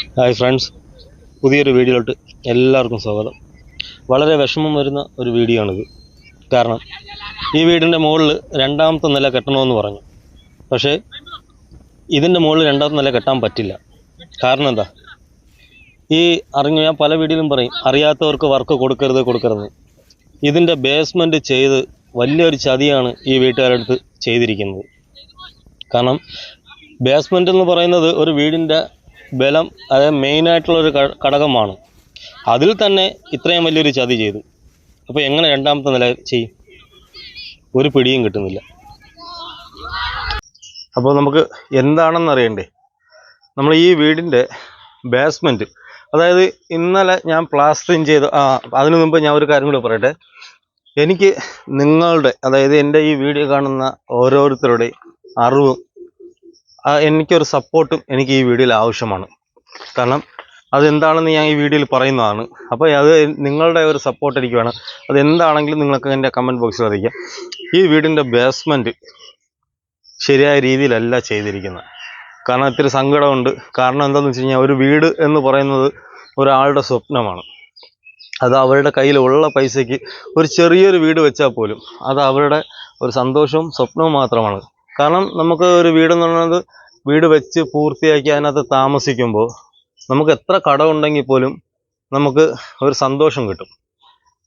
Hi friends പുതിയൊരു വീഡിയോയിലോട്ട് എല്ലാവർക്കും സ്വാഗതം. വളരെ വിഷമം വരുന്ന ഒരു വീഡിയോ ആണിത് കാരണം ഈ വീടിന്റെ മുകളിൽ രണ്ടാമത്തെ നില കെട്ടണമെന്ന് പറഞ്ഞു. പക്ഷേ ഇതിന്റെ മുകളിൽ രണ്ടാമത്തെ നില കെട്ടാൻ പറ്റില്ല. കാരണം എന്താ? ഈ അറിഞ്ഞ ഞാൻ പല വീഡിയോയിലും പറയും അറിയാത്തവർക്ക് വർക്ക് കൊടുക്കരുത് കൊടുക്കരുത്. ഇതിന്റെ ബേസ്മെന്റ് ചെയ്ത് വലിയൊരു ചതിയാണ് ഈ വീട്ടുകാരടുത്ത് ചെയ്തിരിക്കുന്നത്. കാരണം ബേസ്മെന്റ് എന്ന് പറയുന്നത് ഒരു വീടിന്റെ ബലം അതായത് മെയിനായിട്ടുള്ള ഒരു ഘ- ഘടകമാണ്. അതിൽ തന്നെ ഇത്രയും വലിയൊരു ചതി ചെയ്തു. അപ്പോൾ എങ്ങനെ രണ്ടാമത്തെ നില ചെയ്യും? ഒരു പിടിയും കിട്ടുന്നില്ല. അപ്പോൾ നമുക്ക് എന്താണെന്ന് അറിയണ്ടേ? നമ്മൾ ഈ വീടിന്റെ ബേസ്മെന്റ് അതായത് ഇന്നലെ ഞാൻ പ്ലാസ്റ്ററിങ് ചെയ്ത് ആ അതിനു മുമ്പ് ഞാൻ ഒരു കാര്യം കൂടി പറയട്ടെ? എനിക്ക് നിങ്ങളുടെ അതായത് എന്റെ ഈ വീഡിയോ കാണുന്ന ഓരോരുത്തരുടെയും അറിവും എനിക്കൊരു സപ്പോർട്ടും എനിക്ക് ഈ വീഡിയോയിൽ ആവശ്യമാണ്. കാരണം അതെന്താണെന്ന് ഞാൻ ഈ വീഡിയോയിൽ പറയുന്നതാണ്. അപ്പോൾ അത് നിങ്ങളുടെ ഒരു സപ്പോർട്ട് എനിക്ക് വേണം അതെന്താണെങ്കിലും നിങ്ങൾക്ക് എന്റെ കമന്റ് ബോക്സിൽ അറിയിക്കാം. ഈ വീടിന്റെ ബേസ്മെന്റ് ശരിയായ രീതിയിലല്ല ചെയ്തിരിക്കുന്നത്. കാരണം ഇത്തിരി സങ്കടമുണ്ട്. കാരണം എന്താണെന്ന് വെച്ച് കഴിഞ്ഞാൽ ഒരു വീട് എന്ന് പറയുന്നത് ഒരാളുടെ സ്വപ്നമാണ്. അത് അവരുടെ കയ്യിലുള്ള പൈസയ്ക്ക് ഒരു ചെറിയൊരു വീട് വെച്ചാൽ പോലും അത് അവരുടെ ഒരു സന്തോഷവും സ്വപ്നവും മാത്രമാണ്. കാരണം നമുക്ക് ഒരു വീടെന്ന് പറയുന്നത് വീട് വെച്ച് പൂർത്തിയാക്കി അതിനകത്ത് താമസിക്കുമ്പോൾ നമുക്ക് എത്ര കടമുണ്ടെങ്കിൽ പോലും നമുക്ക് ഒരു സന്തോഷം കിട്ടും.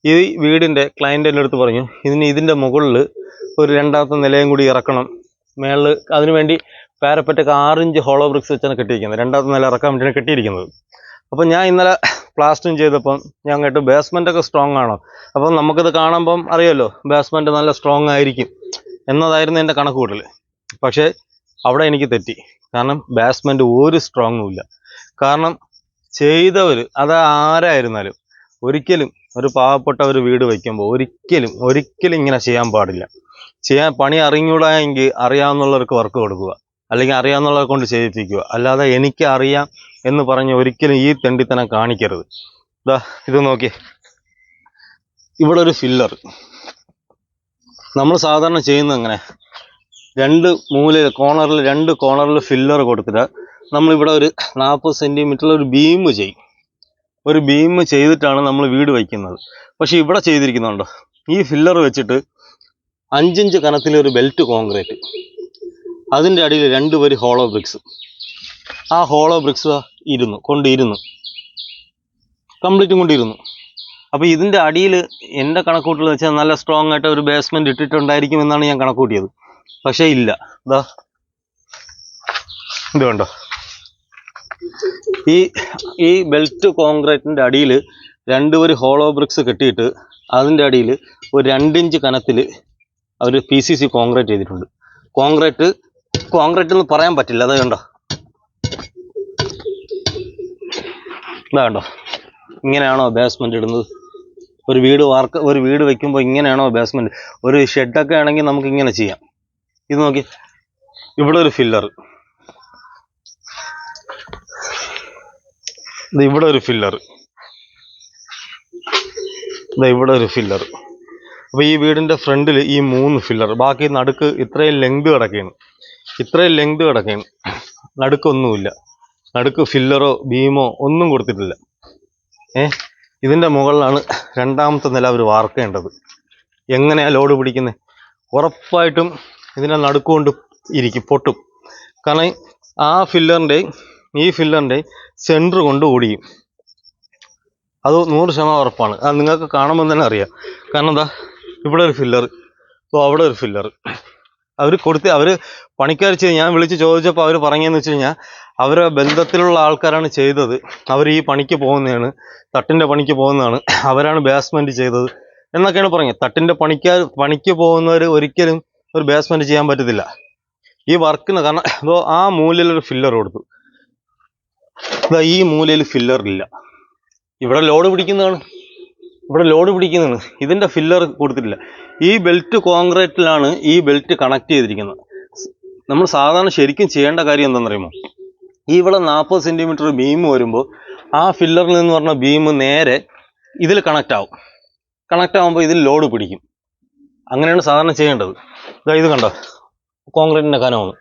ഈ വീടിന്റെ ക്ലയന്റ് എന്റെ അടുത്ത് പറഞ്ഞു ഇതിന് ഇതിന്റെ മുകളിൽ ഒരു രണ്ടാമത്തെ നിലയും കൂടി ഇറക്കണം. മേളിൽ അതിനുവേണ്ടി പാരപ്പറ്റൊക്കെ ആറിഞ്ച് ഹോളോ ബ്രിക്സ് വെച്ചാണ് കെട്ടിയിരിക്കുന്നത്. രണ്ടാമത്തെ നില ഇറക്കാൻ വേണ്ടിയാണ് കെട്ടിയിരിക്കുന്നത്. അപ്പം ഞാൻ ഇന്നലെ പ്ലാസ്റ്ററിങ് ചെയ്തപ്പം ഞാൻ കേട്ടു ബേസ്മെന്റൊക്കെ സ്ട്രോങ് ആണോ? അപ്പം നമുക്കിത് കാണുമ്പം അറിയാമല്ലോ ബേസ്മെന്റ് നല്ല സ്ട്രോങ് ആയിരിക്കും. എന്നതായിരുന്നു എന്റെ കണക്ക് കൂട്ടൽ പക്ഷേ അവിടെ എനിക്ക് തെറ്റി. കാരണം ബാറ്റ്സ്മെന്റ് ഒരു സ്ട്രോങ്ങും ഇല്ല. കാരണം ചെയ്തവർ അത് ആരായിരുന്നാലും ഒരിക്കലും ഒരു പാവപ്പെട്ട ഒരു വീട് വയ്ക്കുമ്പോൾ ഒരിക്കലും ഒരിക്കലും ഇങ്ങനെ ചെയ്യാൻ പാടില്ല. ചെയ്യാൻ പണി അറിഞ്ഞൂടാ എങ്കിൽ അറിയാവുന്നവർക്ക് വർക്ക് കൊടുക്കുക. അല്ലെങ്കിൽ അറിയാവുന്നവരെ കൊണ്ട് ചെയ്യിപ്പിക്കുക. അല്ലാതെ എനിക്ക് അറിയാം എന്ന് പറഞ്ഞ് ഒരിക്കലും ഈ തെണ്ടിത്തനം കാണിക്കരുത്. ഇതാ ഇത് നോക്കി ഇവിടെ ഒരു ഫില്ലർ നമ്മൾ സാധാരണ ചെയ്യുന്നത് എങ്ങനെ? രണ്ട് മൂല കോർണറിൽ രണ്ട് കോർണറിൽ ഫില്ലർ കൊടുത്തിട്ട് നമ്മളിവിടെ ഒരു നാൽപ്പത് സെന്റിമീറ്ററിൽ ഒരു ബീം ചെയ്യും. ഒരു ബീം ചെയ്തിട്ടാണ് നമ്മൾ വീട് വയ്ക്കുന്നത്. പക്ഷേ ഇവിടെ ചെയ്തിരിക്കുന്നുണ്ടോ. ഈ ഫില്ലർ വെച്ചിട്ട് അഞ്ചിഞ്ച് കനത്തിലെ ഒരു ബെൽറ്റ് കോൺക്രീറ്റ് അതിന്റെ അടിയിൽ രണ്ട് വരി ഹോളോ ബ്രിക്സ് ആ ഹോളോ ബ്രിക്സ് ഇരുന്നു കൊണ്ടിരുന്നു. കംപ്ലീറ്റും കൊണ്ടിരുന്നു. അപ്പോൾ ഇതിന്റെ അടിയിൽ എന്റെ കണക്കൂട്ടൽ വെച്ചാൽ നല്ല സ്ട്രോങ് ആയിട്ട് ഒരു ബേസ്മെന്റ് ഇട്ടിട്ടുണ്ടായിരിക്കും എന്നാണ് ഞാൻ കണക്കൂട്ടിയത്. പക്ഷേ ഇല്ല. ഇതാ ഇത് കണ്ടോ? ഈ ഈ ബെൽറ്റ് കോൺക്രീറ്റിന്റെ അടിയിൽ രണ്ട് ഒരു ഹോളോ ബ്രിക്സ് കെട്ടിയിട്ട് അതിന്റെ അടിയിൽ ഒരു രണ്ടിഞ്ച് കനത്തിൽ അവർ പി സി സി കോൺക്രീറ്റ് ചെയ്തിട്ടുണ്ട്. കോൺക്രീറ്റ് കോൺക്രീറ്റ് എന്ന് പറയാൻ പറ്റില്ല. അത് കണ്ടോ? ഇതാ കണ്ടോ? ഇങ്ങനെയാണോ ബേസ്മെന്റ് ഇടുന്നത്? ഒരു വീട് വാർക്ക് ഒരു വീട് വെക്കുമ്പോൾ ഇങ്ങനെയാണോ ബേസ്മെന്റ് ഒരു ഷെഡൊക്കെ ആണെങ്കിൽ നമുക്ക് ഇങ്ങനെ ചെയ്യാം. ഇത് നോക്കി. ഇവിടെ ഒരു ഫില്ലർ ഇവിടെ ഒരു ഫില്ലർ ഇവിടെ ഒരു ഫില്ലർ അപ്പോൾ ഈ വീടിന്റെ ഫ്രണ്ടിൽ ഈ മൂന്ന് ഫില്ലർ ബാക്കി നടുക്ക് ഇത്രയും ലെങ്ത് കിടക്കുകയാണ് ഇത്രയും ലെങ്ത് കിടക്കുകയാണ് നടുക്കൊന്നുമില്ല. നടുക്ക് ഫില്ലറോ ബീമോ ഒന്നും കൊടുത്തിട്ടില്ല. ഏ? ഇതിന്റെ മുകളിലാണ് രണ്ടാമത്തെ നില അവർ വാർക്കേണ്ടത്. എങ്ങനെയാ ലോഡ് പിടിക്കുന്നത് ഉറപ്പായിട്ടും ഇതിന്റെ നടുക്കുകൊണ്ട് ഇരിക്കും പൊട്ടും. കാരണം ആ ഫില്ലറിന്റെയും ഈ ഫില്ലറിന്റെയും സെന്റർ കൊണ്ട് ഓടിയും. അത് നൂറ് ശതമാനം ഉറപ്പാണ്. അത് നിങ്ങൾക്ക് കാണുമ്പോൾ തന്നെ അറിയാം. കാരണം എന്താ? ഇവിടെ ഒരു ഫില്ലർ ഇപ്പോൾ അവിടെ ഒരു ഫില്ലർ അവർ കൊടുത്ത് അവർ പണിക്കാർ ചെയ്ത് ഞാൻ വിളിച്ച് ചോദിച്ചപ്പോൾ അവർ പറഞ്ഞതെന്ന് വെച്ച് കഴിഞ്ഞാൽ അവരെ ബന്ധത്തിലുള്ള ആൾക്കാരാണ് ചെയ്തത്. അവർ ഈ പണിക്ക് പോകുന്നതാണ് തട്ടിന്റെ പണിക്ക് പോകുന്നതാണ്. അവരാണ് ബേസ്മെന്റ് ചെയ്തത് എന്നൊക്കെയാണ് പറഞ്ഞത് തട്ടിന്റെ പണിക്കാർ പണിക്ക് പോകുന്നവർ ഒരിക്കലും ഒരു ബേസ്മെന്റ് ചെയ്യാൻ പറ്റത്തില്ല. ഈ വർക്കിന് കാരണം അതോ ആ മൂലയിൽ ഒരു ഫില്ലർ കൊടുത്തു. ഈ മൂലയിൽ ഫില്ലർ ഇല്ല. ഇവിടെ ലോഡ് പിടിക്കുന്നതാണ്. ഇവിടെ ലോഡ് പിടിക്കുന്നതാണ്. ഇതിന്റെ ഫില്ലർ കൊടുത്തിട്ടില്ല. ഈ ബെൽറ്റ് കോൺക്രീറ്റിലാണ് ഈ ബെൽറ്റ് കണക്ട് ചെയ്തിരിക്കുന്നത്. നമ്മൾ സാധാരണ ശരിക്കും ചെയ്യേണ്ട കാര്യം എന്താണെന്നറിയുമോ? ഈ ഇവിടെ നാൽപ്പത് സെന്റിമീറ്റർ ബീം വരുമ്പോൾ ആ ഫില്ലറിൽ നിന്ന് പറഞ്ഞ ബീം നേരെ ഇതിൽ കണക്റ്റ് ആവും. കണക്റ്റ് ആകുമ്പോൾ ഇതിൽ ലോഡ് പിടിക്കും. അങ്ങനെയാണ് സാധാരണ ചെയ്യേണ്ടത്. ഇതാ ഇത് കണ്ടോ? കോൺക്രീറ്റിന്റെ കനമാണ്.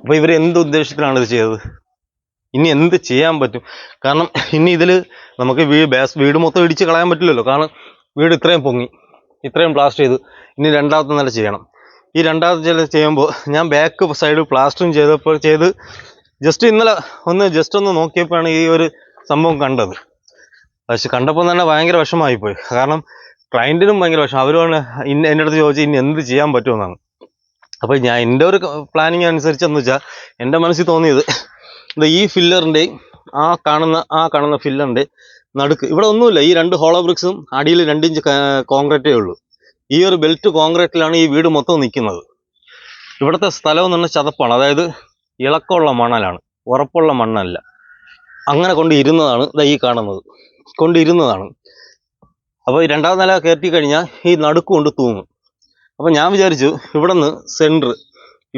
അപ്പോൾ ഇവർ എന്ത് ഉദ്ദേശത്തിലാണ് ഇത് ചെയ്തത്? ഇനി എന്ത് ചെയ്യാൻ പറ്റും? കാരണം ഇനി ഇതിൽ നമുക്ക് വീ വീട് മൊത്തം ഇടിച്ച് കളയാൻ പറ്റില്ലല്ലോ. കാരണം വീട് ഇത്രയും പൊങ്ങി. ഇത്രയും പ്ലാസ്റ്റർ ചെയ്ത് ഇനി രണ്ടാമത്തെ നില ചെയ്യണം. ഈ രണ്ടാമത്തെ നില ചെയ്യുമ്പോൾ ഞാൻ ബാക്ക് സൈഡ് പ്ലാസ്റ്ററിങ് ചെയ്തപ്പോൾ ചെയ്ത് ജസ്റ്റ് ഇന്നലെ ഒന്ന് ജസ്റ്റ് ഒന്ന് നോക്കിയപ്പോഴാണ് ഈ ഒരു സംഭവം കണ്ടത്. പക്ഷെ കണ്ടപ്പോൾ തന്നെ ഭയങ്കര വിഷമമായിപ്പോയി. കാരണം ക്ലയന്റിനും ഭയങ്കര വിഷമം. അവരുമാണ് ഇന്ന എന്റെ അടുത്ത് ചോദിച്ചാൽ ഇനി എന്ത് ചെയ്യാൻ പറ്റുമെന്നാണ്. അപ്പോൾ ഞാൻ എന്റെ ഒരു പ്ലാനിങ് അനുസരിച്ച് എന്ന് വെച്ചാൽ എന്റെ മനസ്സിൽ തോന്നിയത് ഈ ഫില്ലറിന്റെ ആ കാണുന്ന ആ കാണുന്ന ഫില്ലറിന്റെ നടുക്ക്. ഇവിടെ ഒന്നുമില്ല ഈ രണ്ട് ഹോളോ ബ്രിക്സും അടിയിൽ രണ്ട് ഇഞ്ച് കോൺക്രീറ്റേ ഉള്ളൂ. ഈ ഒരു ബെൽറ്റ് കോൺക്രീറ്റിലാണ് ഈ വീട് മൊത്തം നിൽക്കുന്നത് ഇവിടുത്തെ സ്ഥലം എന്ന് പറഞ്ഞാൽ ചതപ്പാണ്. അതായത് ഇളക്കമുള്ള മണലാണ്. ഉറപ്പുള്ള മണ്ണല്ല. അങ്ങനെ കൊണ്ടിരുന്നതാണ് ദാ ഈ കാണുന്നത്. കൊണ്ടിരുന്നതാണ്. അപ്പോൾ രണ്ടാം നില കയറ്റി കഴിഞ്ഞാൽ ഈ നടുക്ക് കൊണ്ട് തൂങ്ങും. അപ്പോൾ ഞാൻ വിചാരിച്ചു ഇവിടെ നിന്ന് സെന്റർ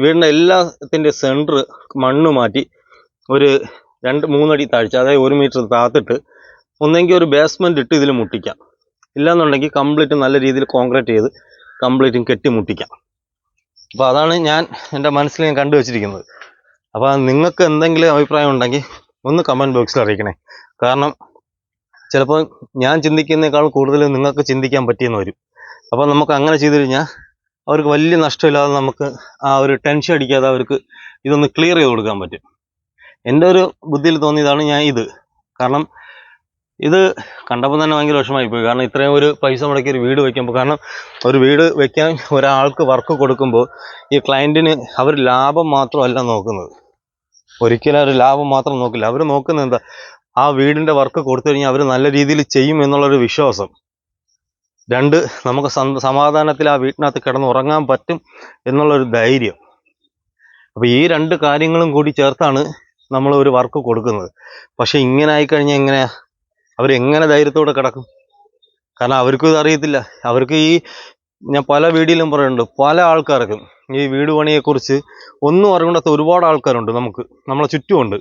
വീടിന്റെ എല്ലാത്തിന്റെ സെന്റർ മണ്ണ് മാറ്റി ഒരു രണ്ട് മൂന്നടി താഴ്ച അതായത് ഒരു മീറ്റർ താത്തിട്ട് ഒന്നെങ്കിൽ ഒരു ബേസ്മെന്റ് ഇട്ട് ഇതിൽ മുട്ടിക്കാം. ഇല്ലാന്നുണ്ടെങ്കിൽ കംപ്ലീറ്റ് നല്ല രീതിയിൽ കോൺക്രീറ്റ് ചെയ്ത് കംപ്ലീറ്റും കെട്ടി മുട്ടിക്കാം. അപ്പോൾ അതാണ് ഞാൻ എന്റെ മനസ്സിൽ ഞാൻ കണ്ടു വച്ചിരിക്കുന്നത്. അപ്പോൾ നിങ്ങൾക്ക് എന്തെങ്കിലും അഭിപ്രായം ഉണ്ടെങ്കിൽ ഒന്ന് കമന്റ് ബോക്സിൽ അറിയിക്കണേ. കാരണം ചിലപ്പോൾ ഞാൻ ചിന്തിക്കുന്നതിനേക്കാൾ കൂടുതൽ നിങ്ങൾക്ക് ചിന്തിക്കാൻ പറ്റിയെന്ന് വരും. അപ്പോൾ നമുക്ക് അങ്ങനെ ചെയ്തു കഴിഞ്ഞാൽ അവർക്ക് വലിയ നഷ്ടമില്ലാതെ നമുക്ക് ആ ഒരു ടെൻഷൻ അടിക്കാതെ അവർക്ക് ഇതൊന്ന് ക്ലിയർ ചെയ്ത് കൊടുക്കാൻ പറ്റും. എന്റെ ഒരു ബുദ്ധിയിൽ തോന്നിയതാണ് ഞാൻ ഇത്. കാരണം ഇത് കണ്ടപ്പോൾ തന്നെ ഭയങ്കര വിഷമമായിപ്പോയി കാരണം ഇത്രയും ഒരു പൈസ മുടക്കി ഒരു വീട് വയ്ക്കുമ്പോൾ കാരണം ഒരു വീട് വെക്കാൻ ഒരാൾക്ക് വർക്ക് കൊടുക്കുമ്പോൾ ഈ ക്ലയന്റിന് അവർ ലാഭം മാത്രമല്ല നോക്കുന്നത്. ഒരിക്കലും അവർ ലാഭം മാത്രം നോക്കില്ല. അവർ നോക്കുന്നത് എന്താ? ആ വീടിന്റെ വർക്ക് കൊടുത്തു കഴിഞ്ഞാൽ അവർ നല്ല രീതിയിൽ ചെയ്യും എന്നുള്ളൊരു വിശ്വാസം. രണ്ട് നമുക്ക് സമാധാനത്തിൽ ആ വീട്ടിനകത്ത് കിടന്ന് ഉറങ്ങാൻ പറ്റും എന്നുള്ളൊരു ധൈര്യം. അപ്പോൾ ഈ രണ്ട് കാര്യങ്ങളും കൂടി ചേർത്താണ് നമ്മൾ ഒരു വർക്ക് കൊടുക്കുന്നത്. പക്ഷേ ഇങ്ങനെ ആയിക്കഴിഞ്ഞാൽ എങ്ങനെയാ അവരെങ്ങനെ ധൈര്യത്തോടെ കിടക്കും? കാരണം അവർക്കും ഇത് അറിയത്തില്ല. അവർക്ക് ഈ ഞാൻ പല വീഡിയോയിലും പറയുന്നുണ്ട് പല ആൾക്കാർക്കും ഈ വീട് പണിയെക്കുറിച്ച് ഒന്നും അറിയാത്ത ഒരുപാട് ആൾക്കാരുണ്ട് നമുക്ക്. നമ്മളെ ചുറ്റുമുണ്ട്.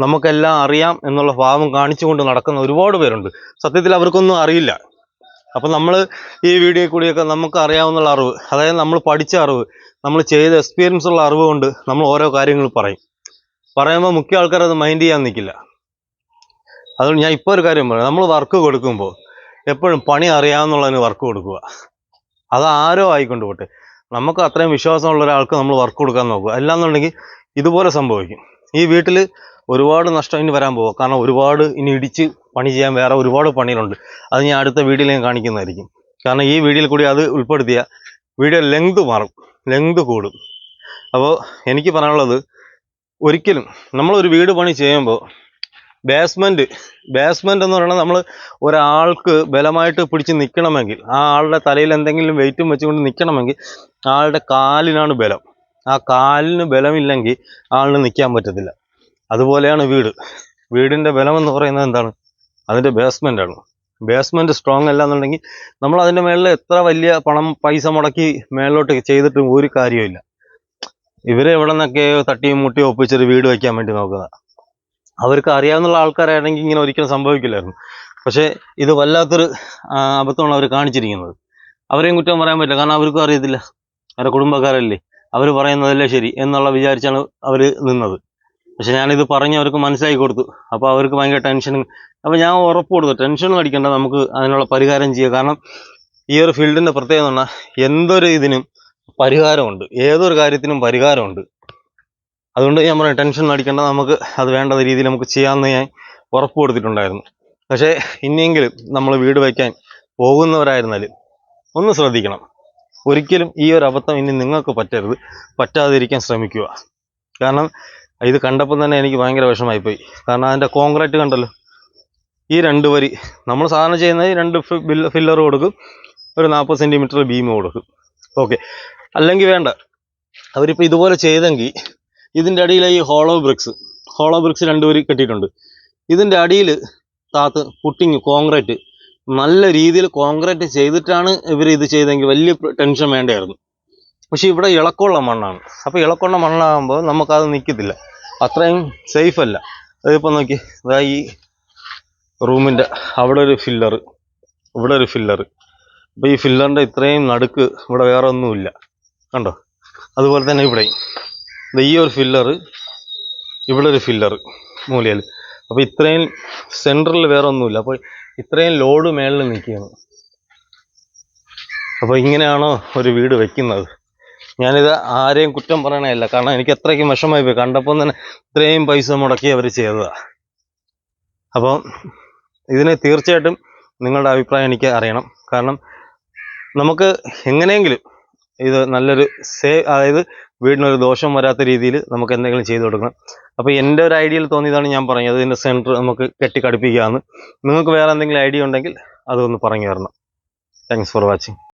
നമുക്കെല്ലാം അറിയാം എന്നുള്ള ഭാവം കാണിച്ചുകൊണ്ട് നടക്കുന്ന ഒരുപാട് പേരുണ്ട്. സത്യത്തിൽ അവർക്കൊന്നും അറിയില്ല. അപ്പം നമ്മൾ ഈ വീഡിയോ കൂടിയൊക്കെ നമുക്ക് അറിയാവുന്ന അറിവ് അതായത് നമ്മൾ പഠിച്ച അറിവ് നമ്മൾ ചെയ്ത എക്സ്പീരിയൻസ് ഉള്ള അറിവ് കൊണ്ട് നമ്മൾ ഓരോ കാര്യങ്ങൾ പറയും. പറയുമ്പോൾ മുഖ്യ ആൾക്കാർ അത് മൈൻഡ് ചെയ്യാൻ നിൽക്കില്ല അതുകൊണ്ട് ഞാൻ ഇപ്പോൾ ഒരു കാര്യം പറയാം. നമ്മൾ വർക്ക് കൊടുക്കുമ്പോൾ എപ്പോഴും പണി അറിയാമെന്നുള്ളതിന് വർക്ക് കൊടുക്കുക. അത് ആരോ ആയിക്കൊണ്ട് പോട്ടെ. നമുക്ക് അത്രയും വിശ്വാസമുള്ള ഒരാൾക്ക് നമ്മൾ വർക്ക് കൊടുക്കാൻ നോക്കുക. അല്ലാന്നുണ്ടെങ്കിൽ ഇതുപോലെ സംഭവിക്കും. ഈ വീട്ടിൽ ഒരുപാട് നഷ്ടം ഇനി വരാൻ പോകുക കാരണം ഒരുപാട് ഇനി ഇടിച്ച് പണി ചെയ്യാൻ വേറെ ഒരുപാട് പണികളുണ്ട്. അത് ഞാൻ അടുത്ത വീഡിയോയിൽ ഞാൻ കാണിക്കുന്നതായിരിക്കും. കാരണം ഈ വീഡിയോയിൽ കൂടി അത് ഉൾപ്പെടുത്തിയ വീഡിയോ ലെങ്ത് മാറും. ലെങ്ത് കൂടും. അപ്പോൾ എനിക്ക് പറയാനുള്ളത് ഒരിക്കലും നമ്മളൊരു വീട് പണി ചെയ്യുമ്പോൾ ബേസ്മെന്റ് ബേസ്മെന്റ് എന്ന് പറയുന്നത് നമ്മൾ ഒരാൾക്ക് ബലമായിട്ട് പിടിച്ച് നിൽക്കണമെങ്കിൽ ആ ആളുടെ തലയിൽ എന്തെങ്കിലും വെയിറ്റും വെച്ചുകൊണ്ട് നിൽക്കണമെങ്കിൽ ആളുടെ കാലിനാണ് ബലം. ആ കാലിന് ബലമില്ലെങ്കിൽ ആളിന് നിൽക്കാൻ പറ്റത്തില്ല. അതുപോലെയാണ് വീട്. വീടിന്റെ ബലം എന്ന് പറയുന്നത് എന്താണ്? ബേസ്മെന്റ് ആണ്. ബേസ്മെന്റ് സ്ട്രോങ് അല്ല എന്നുണ്ടെങ്കിൽ നമ്മൾ അതിന്റെ മേളിൽ എത്ര വലിയ പണം പൈസ മുടക്കി മേളിലോട്ട് ചെയ്തിട്ടും ഒരു കാര്യമില്ല ഇവരെ എവിടെ നിന്നൊക്കെ തട്ടിയും മുട്ടിയും ഒപ്പിച്ചൊരു വീട് വയ്ക്കാൻ വേണ്ടി നോക്കുന്നത്. അവർക്ക് അറിയാവുന്ന ആൾക്കാരാണെങ്കിൽ ഇങ്ങനെ ഒരിക്കലും സംഭവിക്കില്ലായിരുന്നു. പക്ഷേ ഇത് വല്ലാത്തൊരു അബദ്ധമാണ് അവർ കാണിച്ചിരിക്കുന്നത്. അവരെയും കുറ്റം പറയാൻ പറ്റില്ല. കാരണം അവർക്കും അറിയത്തില്ല. അവരുടെ കുടുംബക്കാരല്ലേ? അവർ പറയുന്നതല്ലേ ശരി എന്നുള്ള വിചാരിച്ചാണ് അവർ നിന്നത്. പക്ഷെ ഞാനിത് പറഞ്ഞ് അവർക്ക് മനസ്സിലാക്കി കൊടുത്തു. അപ്പോൾ അവർക്ക് ഭയങ്കര ടെൻഷനും. അപ്പോൾ ഞാൻ ഉറപ്പ് കൊടുത്തു. ടെൻഷനും അടിക്കണ്ട. നമുക്ക് അതിനുള്ള പരിഹാരം ചെയ്യുക കാരണം ഈ ഒരു ഫീൽഡിന്റെ പ്രത്യേകത എന്ന് പറഞ്ഞാൽ എന്തൊരു ഇതിനും പരിഹാരമുണ്ട്. ഏതൊരു കാര്യത്തിനും പരിഹാരമുണ്ട്. അതുകൊണ്ട് ഞാൻ പറഞ്ഞു ടെൻഷൻ അടിക്കേണ്ട. നമുക്ക് അത് വേണ്ട രീതിയിൽ നമുക്ക് ചെയ്യാമെന്ന് ഞാൻ ഉറപ്പ് കൊടുത്തിട്ടുണ്ടായിരുന്നു. പക്ഷേ ഇനിയെങ്കിലും നമ്മൾ വീട് വയ്ക്കാൻ പോകുന്നവരായിരുന്നാൽ ഒന്ന് ശ്രദ്ധിക്കണം. ഒരിക്കലും ഈ ഒരു അബദ്ധം ഇനി നിങ്ങൾക്ക് പറ്റരുത്. പറ്റാതിരിക്കാൻ ശ്രമിക്കുക. കാരണം ഇത് കണ്ടപ്പോൾ തന്നെ എനിക്ക് ഭയങ്കര വിഷമമായിപ്പോയി. കാരണം അതിന്റെ കോൺക്രീറ്റ് കണ്ടല്ലോ? ഈ രണ്ട് വരി. നമ്മൾ സാധാരണ ചെയ്യുന്നത് രണ്ട് ഫില്ലർ കൊടുക്കും. ഒരു നാൽപ്പത് സെന്റിമീറ്റർ ബീം കൊടുക്കും. ഓക്കെ അല്ലെങ്കിൽ വേണ്ട. അവരിപ്പോൾ ഇതുപോലെ ചെയ്തെങ്കിൽ ഇതിന്റെ അടിയിലെ ഈ ഹോളോ ബ്രിക്സ് ഹോളോ ബ്രിക്സ് രണ്ട് വരി കെട്ടിയിട്ടുണ്ട്. ഇതിന്റെ അടിയിൽ താത്ത് പുട്ടിങ് കോൺക്രീറ്റ് നല്ല രീതിയിൽ കോൺക്രീറ്റ് ചെയ്തിട്ടാണ് ഇവർ ഇത് ചെയ്തെങ്കിൽ വലിയ ടെൻഷൻ വേണ്ടായിരുന്നു പക്ഷെ ഇവിടെ ഇളക്കമുള്ള മണ്ണാണ്. അപ്പോൾ ഇളക്കമുള്ള മണ്ണാകുമ്പോൾ നമുക്കത് നിൽക്കത്തില്ല. അത്രയും സേഫ് അല്ല. അതിപ്പോൾ നോക്കി ഇതാ ഈ റൂമിന്റെ അവിടെ ഒരു ഫില്ലർ ഇവിടെ ഒരു ഫില്ലർ അപ്പോൾ ഈ ഫില്ലറിന്റെ ഇത്രയും നടുക്ക് ഇവിടെ വേറെ ഒന്നുമില്ല. കണ്ടോ? അതുപോലെ തന്നെ ഇവിടെയും. ഈ ഒരു ഫില്ലർ ഇവിടെ ഒരു ഫില്ലർ മൂലയിൽ. അപ്പോൾ ഇത്രയും സെന്ററിൽ വേറെ ഒന്നുമില്ല. അപ്പോൾ ഇത്രയും ലോഡ് മേളിൽ നിൽക്കുകയാണ്. അപ്പോൾ ഇങ്ങനെയാണോ ഒരു വീട് വെക്കുന്നത്? ഞാനിത് ആരെയും കുറ്റം പറയണതല്ല. കാരണം എനിക്ക് അത്രയ്ക്കും വിഷമമായി പോയി. കണ്ടപ്പോൾ തന്നെ ഇത്രയും പൈസ മുടക്കി അവർ ചെയ്തതാണ് അപ്പം ഇതിന് തീർച്ചയായിട്ടും നിങ്ങളുടെ അഭിപ്രായം എനിക്ക് അറിയണം. കാരണം നമുക്ക് എങ്ങനെയെങ്കിലും ഇത് നല്ലൊരു സേ അതായത് വീടിനൊരു ദോഷം വരാത്ത രീതിയിൽ നമുക്ക് എന്തെങ്കിലും ചെയ്തു കൊടുക്കണം. അപ്പോൾ എന്റെ ഒരു ഐഡിയയിൽ തോന്നിയതാണ് ഞാൻ പറഞ്ഞത്. ഇതിന്റെ സെന്റർ നമുക്ക് കെട്ടിക്കടുപ്പിക്കാമെന്ന് നിങ്ങൾക്ക് വേറെ എന്തെങ്കിലും ഐഡിയ ഉണ്ടെങ്കിൽ അതൊന്ന് പറഞ്ഞു തരണം. Thanks for watching